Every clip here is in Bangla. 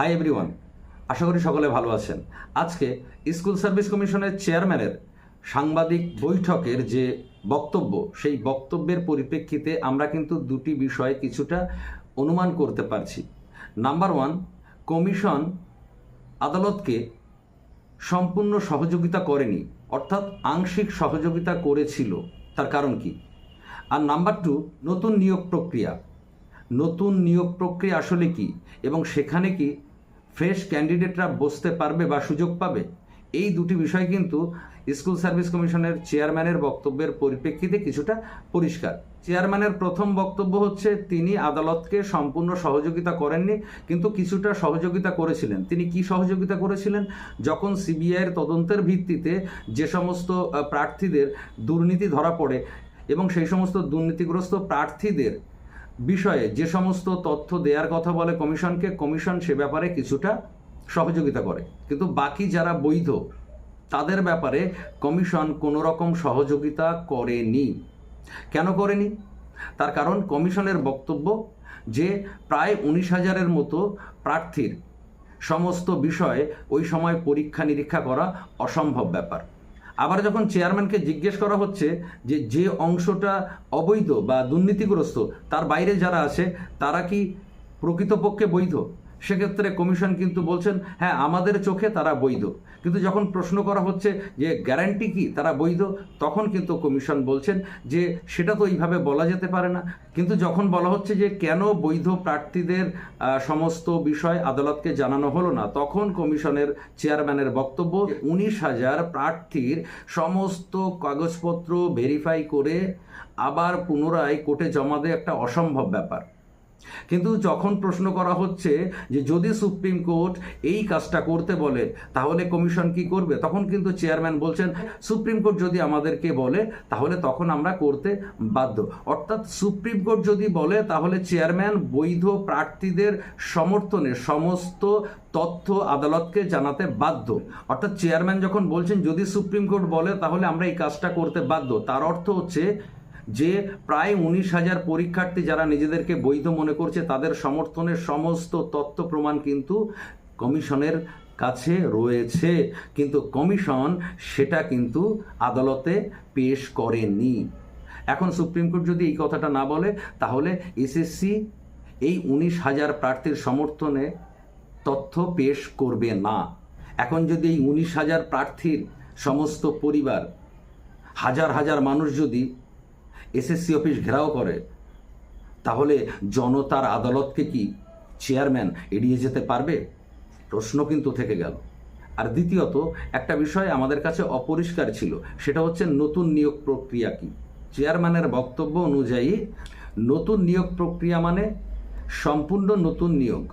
হাই এভরিওয়ান আশা করি সকলে ভালো আছেন। আজকে স্কুল সার্ভিস কমিশনের চেয়ারম্যানের সাংবাদিক বৈঠকের যে বক্তব্য, সেই বক্তব্যের পরিপ্রেক্ষিতে আমরা কিন্তু দুটি বিষয় কিছুটা অনুমান করতে পারছি। নাম্বার ওয়ান কমিশন আদালতকে সম্পূর্ণ সহযোগিতা করেনি, অর্থাৎ আংশিক সহযোগিতা করেছিল। তার কারণ কি? আর নাম্বার টু নতুন নিয়োগ প্রক্রিয়া। নতুন নিয়োগ প্রক্রিয়া আসলে কি? এবং সেখানে কি ফ্রেশ ক্যান্ডিডেটরা বসতে পারবে বা সুযোগ পাবে। এই দুটি বিষয় কিন্তু স্কুল সার্ভিস কমিশনের চেয়ারম্যানের বক্তব্যের পরিপ্রেক্ষিতে কিছুটা পরিষ্কার। চেয়ারম্যানের প্রথম বক্তব্য হচ্ছে, তিনি আদালতকে সম্পূর্ণ সহযোগিতা করেননি, কিন্তু কিছুটা সহযোগিতা করেছিলেন। তিনি কি সহযোগিতা করেছিলেন? যখন সিবিআইয়ের তদন্তের ভিত্তিতে যে সমস্ত প্রার্থীদের দুর্নীতি ধরা পড়ে এবং সেই সমস্ত দুর্নীতিগ্রস্ত প্রার্থীদের বিষয়ে যে সমস্ত তথ্য দেওয়ার কথা বলে কমিশনকে, কমিশন সে ব্যাপারে কিছুটা সহযোগিতা করে। কিন্তু বাকি যারা বৈধ, তাদের ব্যাপারে কমিশন কোনো রকম সহযোগিতা করেনি। কেন করেনি? তার কারণ কমিশনের বক্তব্য যে প্রায় উনিশ হাজারের মতো প্রার্থীর সমস্ত বিষয়ে ওই সময় পরীক্ষা নিরীক্ষা করা অসম্ভব ব্যাপার। আবার যখন চেয়ারম্যানকে জিজ্ঞেস করা হচ্ছে যে যে অংশটা অবৈধ বা দুর্নীতিগ্রস্ত, তার বাইরে যারা আছে, তারা কি প্রকৃতপক্ষে বৈধ? সেক্ষেত্রে কমিশন কিন্তু বলছেন হ্যাঁ আমাদের চোখে তারা বৈধ। কিন্তু যখন প্রশ্ন করা হচ্ছে যে গ্যারান্টি কি, তারা বৈধ, তখন কিন্তু কমিশন বলছেন যে সেটা তো এইভাবে বলা যেতে পারে না। কিন্তু যখন বলা হচ্ছে যে কেন বৈধ প্রার্থীদের সমস্ত বিষয় আদালতকে জানানো হলো না, তখন কমিশনের চেয়ারম্যানের বক্তব্য, উনিশ হাজার প্রার্থীর সমস্ত কাগজপত্র ভেরিফাই করে আবার পুনরায় কোর্টে জমা দেওয়া একটা অসম্ভব ব্যাপার। কিন্তু যখন প্রশ্ন করা হচ্ছে যে যদি সুপ্রিম কোর্ট এই কাজটা করতে বলে, তাহলে কমিশন কি করবে? তখন কিন্তু চেয়ারম্যান বলছেন, সুপ্রিম কোর্ট যদি আমাদেরকে বলে, তাহলে তখন আমরা করতে বাধ্য। অর্থাৎ সুপ্রিম কোর্ট যদি বলে, তাহলে চেয়ারম্যান বৈধ প্রার্থীদের সমর্থনে সমস্ত তথ্য আদালতকে জানাতে বাধ্য। অর্থাৎ চেয়ারম্যান যখন বলছেন, যদি সুপ্রিম কোর্ট বলে, তাহলে আমরা এই কাজটা করতে বাধ্য। তার অর্থ হচ্ছে যে প্রায় উনিশ হাজার পরীক্ষার্থী যারা নিজেদেরকে বৈধ মনে করছে, তাদের সমর্থনের সমস্ত তথ্য প্রমাণ কিন্তু কমিশনের কাছে রয়েছে। কিন্তু কমিশন সেটা কিন্তু আদালতে পেশ করেনি। এখন সুপ্রিম কোর্ট যদি এই কথাটা না বলে, তাহলে এসএসসি এই উনিশ হাজার প্রার্থীর সমর্থনে তথ্য পেশ করবে না। এখন যদি এই উনিশ হাজার প্রার্থীর সমস্ত পরিবার, হাজার হাজার মানুষ যদি এসএসসি অফিস ঘেরাও করে। তাহলে জনতার আদালতকে কি চেয়ারম্যান এড়িয়ে যেতে পারবে? প্রশ্ন কিন্তু থেকে গেল। আর দ্বিতীয়ত, একটা বিষয় আমাদের কাছে অপরিষ্কার ছিল, সেটা হচ্ছে নতুন নিয়োগ প্রক্রিয়া কি? চেয়ারম্যানের বক্তব্য অনুযায়ী, নতুন নিয়োগ প্রক্রিয়া মানে সম্পূর্ণ নতুন নিয়োগ,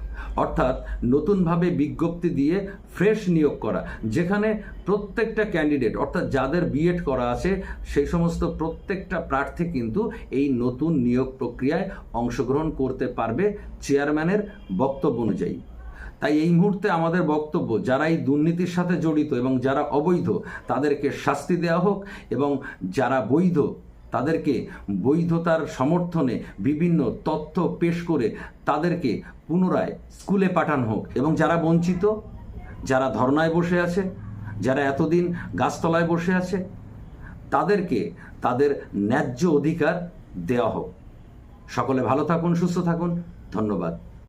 অর্থাৎ নতুনভাবে বিজ্ঞপ্তি দিয়ে ফ্রেশ নিয়োগ করা, যেখানে প্রত্যেকটা ক্যান্ডিডেট অর্থাৎ যাদের বিএড করা আছে, সেই সমস্ত প্রত্যেকটা প্রার্থী কিন্তু এই নতুন নিয়োগ প্রক্রিয়ায় অংশগ্রহণ করতে পারবে চেয়ারম্যানের বক্তব্য অনুযায়ী। তাই এই মুহূর্তে আমাদের বক্তব্য যারা এই দুর্নীতির সাথে জড়িত এবং যারা অবৈধ, তাদেরকে শাস্তি দেওয়া হোক এবং যারা বৈধ তাদেরকে বৈধতার সমর্থনে বিভিন্ন তথ্য পেশ করে তাদেরকে পুনরায় স্কুলে পাঠানো হোক। এবং যারা বঞ্চিত, যারা ধর্নায় বসে আছে, যারা এতদিন গাছতলায় বসে আছে, তাদেরকে তাদের ন্যায্য অধিকার দেওয়া হোক। সকলে ভালো থাকুন, সুস্থ থাকুন। ধন্যবাদ।